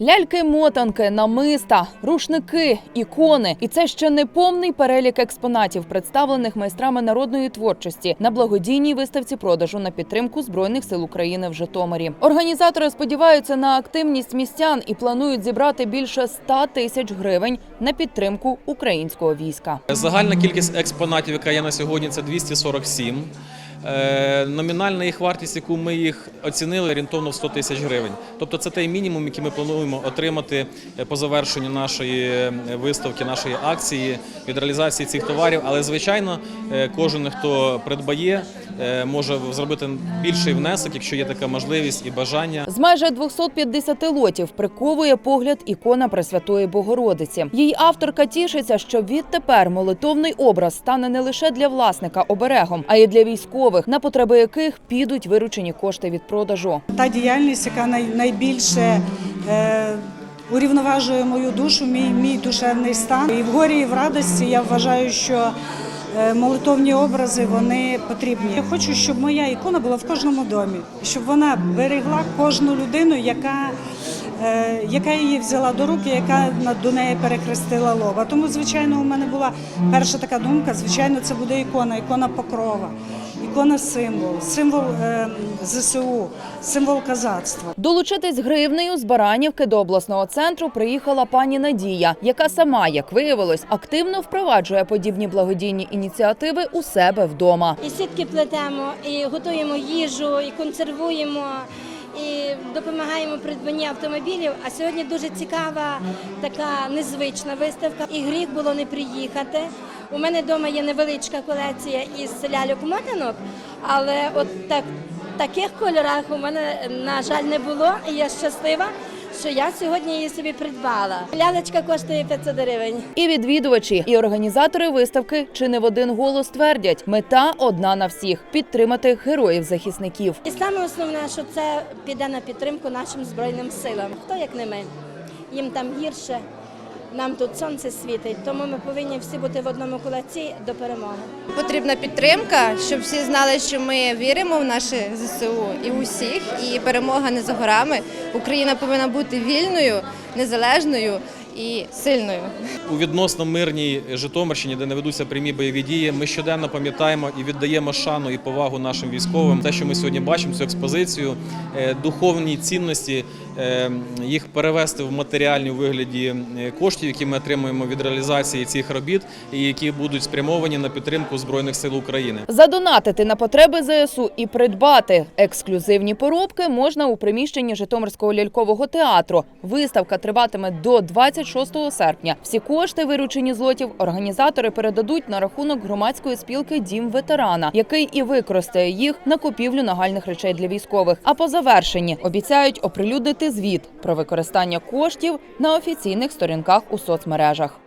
Ляльки-мотанки, намиста, рушники, ікони. І це ще не повний перелік експонатів, представлених майстрами народної творчості на благодійній виставці продажу на підтримку збройних сил України в Житомирі. Організатори сподіваються на активність містян і планують зібрати більше 100 тисяч гривень на підтримку українського війська. Загальна кількість експонатів, яка є на сьогодні, це 247. Е, Номінальна їх вартість, яку ми їх оцінили, орієнтовно в 100 тисяч гривень. Тобто це той мінімум, який ми плануємо отримати е, по завершенню нашої е, виставки, нашої акції від реалізації цих товарів. Але звичайно, кожен, хто придбає, може зробити більший внесок, якщо є така можливість і бажання. З майже 250 лотів приковує погляд ікона Пресвятої Богородиці. Її авторка тішиться, що відтепер молитовний образ стане не лише для власника оберегом, а й для військових, на потреби яких підуть виручені кошти від продажу. Та діяльність, яка найбільше е, урівноважує мою душу, мій, мій душевний стан. І в горі, і в радості я вважаю, що е, молитовні образи вони потрібні. Я хочу, щоб моя ікона була в кожному домі, щоб вона берегла кожну людину, яка. Е, Яка її взяла до руки, яка на- до неї перехрестила лоба. Тому, звичайно, у мене була перша така думка. Звичайно, це буде ікона, ікона покрова, ікона символ, символ е, ЗСУ, символ казацтва. Долучитись гривнею з Баранівки до обласного центру приїхала пані Надія, яка сама, як виявилось, активно впроваджує подібні благодійні ініціативи у себе вдома. І сітки плетемо, і готуємо їжу, і консервуємо, і допомагаємо придбанні автомобілів. А сьогодні дуже цікава така незвична виставка. І гріх було не приїхати. У мене вдома є невеличка колекція із ляльок мотанок, але от так, таких кольорах у мене, на жаль, не було. І я щаслива, що я сьогодні її собі придбала. Лялечка коштує 500 гривень. І відвідувачі, і організатори виставки чи не в один голос твердять: мета одна на всіх підтримати героїв-захисників. І саме основне, що це піде на підтримку нашим збройним силам. Хто як не ми? Їм там гірше, нам тут сонце світить, тому ми повинні всі бути в одному кулаці до перемоги. Потрібна підтримка, щоб всі знали, що ми віримо в наше ЗСУ і усіх, і перемога не за горами. Україна повинна бути вільною, незалежною і сильною. У відносно мирній Житомирщині, де не ведуться прямі бойові дії, ми щоденно пам'ятаємо і віддаємо шану і повагу нашим військовим. Те, що ми сьогодні бачимо, цю експозицію, е, духовні цінності, е, їх перевести в матеріальні у вигляді е, коштів, які ми отримуємо від реалізації цих робіт, і які будуть спрямовані на підтримку збройних сил України. Задонатити на потреби ЗСУ і придбати ексклюзивні поробки можна у приміщенні Житомирського лялькового театру. Виставка триватиме до 26 серпня. Всі кошти, виручені з лотів, організатори передадуть на рахунок громадської спілки Дім ветерана, який і використає їх на купівлю нагальних речей для військових. А по завершенні обіцяють оприлюднити звіт про використання коштів на офіційних сторінках у соцмережах.